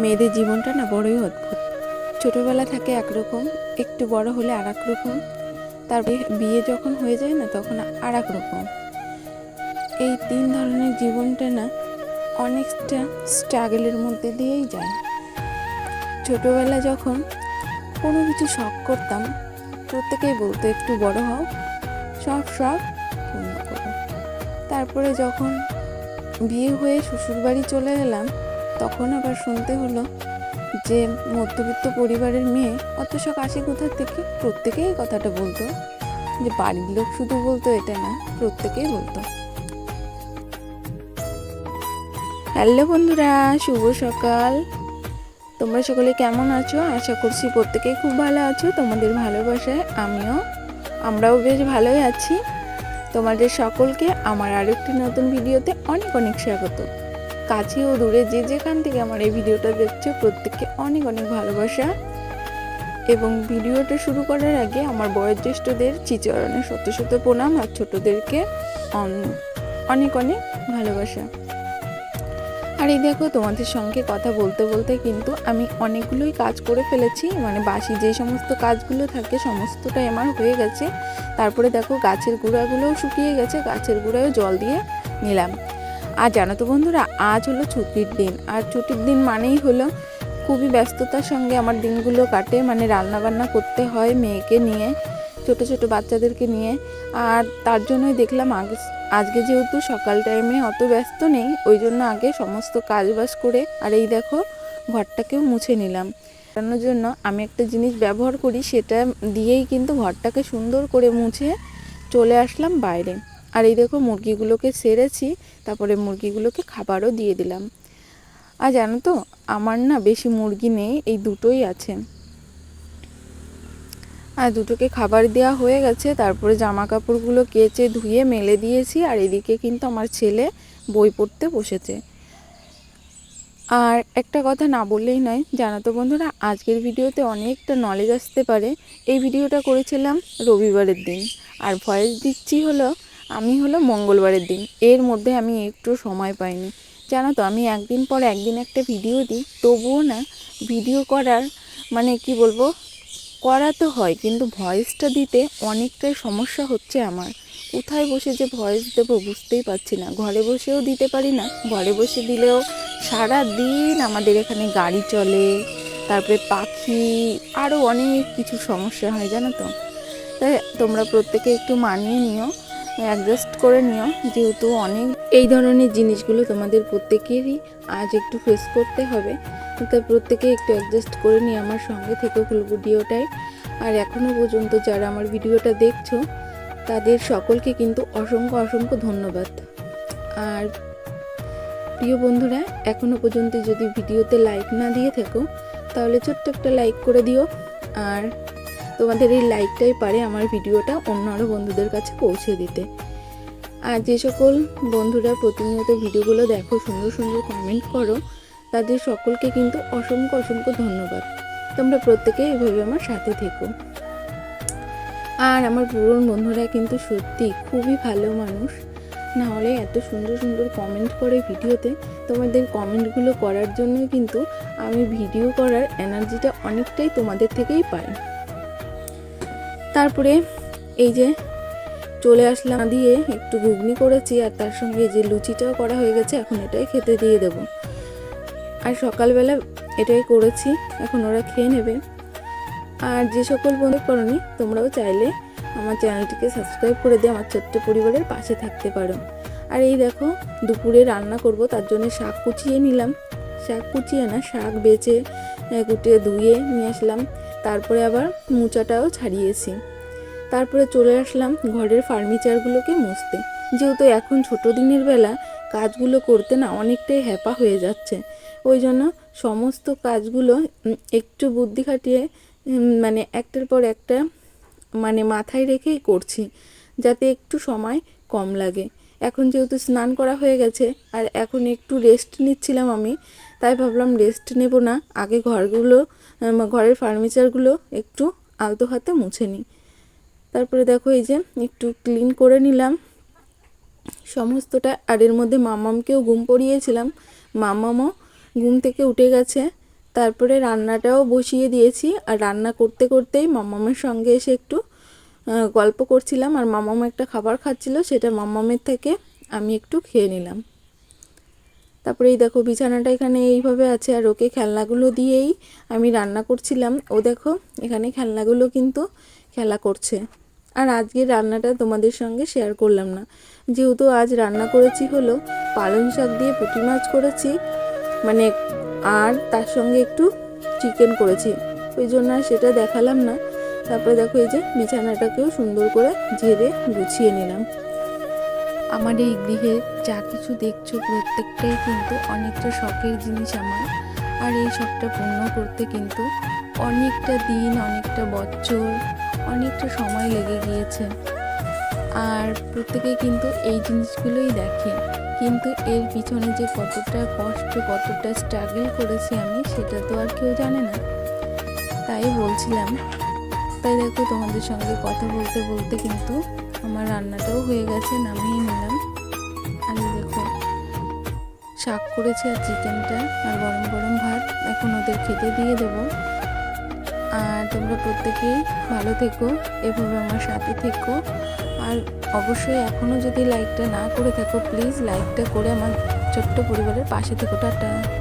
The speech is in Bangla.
মেয়েদের জীবনটা না বড়ই অদ্ভুত। ছোটবেলা থাকে একরকম, একটু বড় হলে আর রকম তারপরে বিয়ে যখন হয়ে যায় না তখন আর রকম এই তিন ধরনের জীবনটা না অনেকটা স্ট্রাগলের মধ্যে দিয়েই যায়। ছোটবেলা যখন কোনো কিছু শখ করতাম, প্রত্যেকেই বলতো, একটু বড় হও। সব শখ তারপরে যখন বিয়ে হয়ে শ্বশুরবাড়ি চলে এলাম, তখন আবার শুনতে হলো যে মধ্যবিত্ত পরিবারের মেয়ে অত শখ আসে কোথা থেকে প্রত্যেকেই কথাটা বলতো। যে বাড়ির লোক শুধু বলতো এটা না, প্রত্যেকেই বলতো। হ্যালো বন্ধুরা, শুভ সকাল। তোমরা সকলে কেমন আছো? আশা করছি প্রত্যেকেই খুব ভালো আছো। তোমাদের ভালোবাসায় আমিও, আমরাও বেশ ভালোই আছি। তোমাদের সকলকে আমার আরেকটি নতুন ভিডিওতে অনেক অনেক স্বাগত। কাছে ও দূরে যে যেখান থেকে আমার এই ভিডিওটা দেখছে, প্রত্যেককে অনেক অনেক ভালোবাসা। এবং ভিডিওটা শুরু করার আগে আমার বয়োজ্যেষ্ঠদের চিচরণে শত সত্য প্রণাম আর ছোটোদেরকে অন- অনেক অনেক ভালোবাসা। আর এই দেখো, তোমাদের সঙ্গে কথা বলতে বলতে কিন্তু আমি অনেকগুলোই কাজ করে ফেলেছি। মানে বাসি যে সমস্ত কাজগুলো থাকে, সমস্তটাই আমার হয়ে গেছে। তারপরে দেখো, গাছের গুঁড়াগুলোও শুকিয়ে গেছে। গাছের গুঁড়াও জল দিয়ে নিলাম। আর জানো তো বন্ধুরা, আজ হলো ছুটির দিন। আর ছুটির দিন মানেই হলো খুবই ব্যস্ততার সঙ্গে আমার দিনগুলো কাটে। মানে রান্না বান্না করতে হয় মেয়েকে নিয়ে। ছোট ছোট বাচ্চাদেরকে নিয়ে। আর তার জন্যই দেখলাম আগে, আজকে যেহেতু সকাল টাইমে অত ব্যস্ত নেই, ওই জন্য আগে সমস্ত কাজ বাজ করে, আর এই দেখো, ঘরটাকেও মুছে নিলাম। সারানোর জন্য আমি একটা জিনিস ব্যবহার করি, সেটা দিয়েই কিন্তু ঘরটাকে সুন্দর করে মুছে চলে আসলাম বাইরে। আর এই দেখো, মুরগিগুলোকে সেরেছি, তারপরে মুরগিগুলোকে খাবারও দিয়ে দিলাম। আর জানো তো, আমার না বেশি মুরগি নেই, এই দুটোই আছে। আর দুটোকে খাবার দেওয়া হয়ে গেছে। তারপরে জামা কাপড়গুলো কেচে ধুয়ে মেলে দিয়েছি আর এদিকে কিন্তু আমার ছেলে বই পড়তে বসেছে। আর একটা কথা না বললেই নয়, জানো তো বন্ধুরা, আজকের ভিডিওতে অনেকটা নলেজ আসতে পারে। এই ভিডিওটা করেছিলাম রবিবারের দিন। আর ভয়েস দিচ্ছি হলো, আমি হলো মঙ্গলবারের দিন। এর মধ্যে আমি একটু সময় পাইনি। জানো তো, আমি একদিন পর একদিন একটা ভিডিও দিই, তবুও না, ভিডিও করার মানে কি বলব করা তো হয়, কিন্তু ভয়েসটা দিতে অনেকটাই সমস্যা হচ্ছে আমার। কোথায় বসে যে ভয়েস দেবো বুঝতেই পারছি না। ঘরে বসেও দিতে পারি না। ঘরে বসে দিলেও সারা দিন আমাদের এখানে গাড়ি চলে, তারপরে পাখি আরও অনেক কিছু সমস্যা হয়, জানো তো? তাই তোমরা প্রত্যেকে একটু মানিয়ে নিও। অ্যাডজাস্ট করে নিও, যেহেতু অনেক এই ধরনের জিনিসগুলো তোমাদের প্রত্যেকেরই আজ একটু ফেস করতে হবে। তাই প্রত্যেকে একটু অ্যাডজাস্ট করে নিয়ে আমার সঙ্গে থেকে ফুল ভিডিওটায় আর এখনও পর্যন্ত যারা আমার ভিডিওটা দেখছ, তাদের সকলকে কিন্তু অসংখ্য অসংখ্য ধন্যবাদ। আর প্রিয় বন্ধুরা এখনও পর্যন্ত যদি ভিডিওতে লাইক না দিয়ে থাকো, তাহলে ছোট্ট একটা লাইক করে দিও। আর তোমাদের এই লাইকটাই পারে আমার ভিডিওটা অন্য আরও বন্ধুদের কাছে পৌঁছে দিতে। আর যে সকল বন্ধুরা প্রতিনিয়ত ভিডিওগুলো দেখো, সুন্দর সুন্দর কমেন্ট করো, তাদের সকলকে কিন্তু অসংখ্য অসংখ্য ধন্যবাদ। তোমরা প্রত্যেকে এভাবে আমার সাথে থেকো। আর আমার পুরনো বন্ধুরা কিন্তু সত্যি খুবই ভালো মানুষ। না হলে এত সুন্দর সুন্দর কমেন্ট করে ভিডিওতে, তোমাদের কমেন্টগুলো করার জন্যই কিন্তু আমি ভিডিও করার এনার্জিটা অনেকটাই তোমাদের থেকেই পাই। তারপরে এই যে চলে আসলাম দিয়ে একটু ঘুগনি করেছি আর তার সঙ্গে যে লুচিটাও করা হয়ে গেছে, এখন এটাই খেতে দিয়ে দেব। আর সকালবেলা এটাই করেছি, এখন ওরা খেয়ে নেবে। আর যে সকল বন্ধু করনি, তোমরাও চাইলে আমার চ্যানেলটিকে সাবস্ক্রাইব করে দিয়ে আমার ছোট্ট পরিবারের পাশে থাকতে পারো। আর এই দেখো, দুপুরে রান্না করব, তার জন্য শাক কুচিয়ে নিলাম। শাক কুচিয়ে না, শাক বেচে কুটিয়ে ধুয়ে নিয়ে আসলাম। তারপরে আবার মোচাটাও ছাড়িয়েছি। তারপরে চলে আসলাম ঘরের ফার্নিচারগুলোকে মুছতে। যেহেতু এখন ছোট দিনের বেলা, কাজগুলো করতে না অনেকটাই হ্যাপা হয়ে যাচ্ছে। ওই জন্য সমস্ত কাজগুলো একটু বুদ্ধি খাটিয়ে মানে একটার পর একটা মানে মাথায় রেখেই করছি, যাতে একটু সময় কম লাগে। এখন যেহেতু স্নান করা হয়ে গেছে, আর এখন একটু রেস্ট নিচ্ছিলাম আমি, তাই ভাবলাম রেস্ট নেব না, আগে ঘরগুলো ঘরের ফার্নিচারগুলো একটু আলতো হাতে মুছে নিই। তারপরে দেখো এই যে একটু ক্লিন করে নিলাম। সমস্তটা, আর এর মধ্যে মামামকেও ঘুম পড়িয়েছিলাম। মামামও ঘুম থেকে উঠে গেছে। তারপরে রান্নাটাও বসিয়ে দিয়েছি। আর রান্না করতে করতেই মামামের সঙ্গে এসে একটু গল্প করছিলাম। আর মামাম একটা খাবার খাচ্ছিল, সেটা মামামের থেকে আমি একটু খেয়ে নিলাম। তারপরে এই দেখো বিছানাটা এখানে এইভাবে আছে। আর ওকে খেলনাগুলো দিয়েই আমি রান্না করছিলাম। ও দেখো এখানে খেলনাগুলো কিন্তু খেলা করছে। আর আজকের রান্নাটা তোমাদের সঙ্গে শেয়ার করলাম না। যেহেতু আজ রান্না করেছি হলো পালং শাক দিয়ে পুঁটি মাছ করেছি মানে আর তার সঙ্গে একটু চিকেন করেছি। ওই জন্য আর সেটা দেখালাম না। তারপরে দেখো এই যে বিছানাটাকেও সুন্দর করে ঝেড়ে গুছিয়ে নিলাম। আমার এই গৃহে যা কিছু দেখছ প্রত্যেকটাই কিন্তু অনেকটা শখের জিনিস আমার। আর এই শখটা পূর্ণ করতে কিন্তু অনেকটা দিন, অনেকটা বছর অনেকটা সময় লেগে গিয়েছে। আর প্রত্যেকে কিন্তু এই জিনিসগুলোই দেখে। কিন্তু এর পিছনে যে কতটা কষ্ট, কতটা স্ট্রাগল করেছি আমি, সেটা তো আর কেউ জানে না। তাই বলছিলাম, তাই দেখো, তোমাদের সঙ্গে কথা বলতে বলতে কিন্তু আমার রান্নাটাও হয়ে গেছে, নামিয়ে নিলাম। এই দেখো, শাক করেছি আর চিকেনটা আর গরম গরম ভাত। এখন ওদের খেতে দিয়ে দেবো। আর তোমরা প্রত্যেকেই ভালো থেকো এভাবে আমার সাথে থেকো। আর অবশ্যই এখনও যদি লাইকটা না করে থাকো প্লিজ লাইকটা করে আমার ছোট্ট পরিবারের পাশে থেকো। টাটা।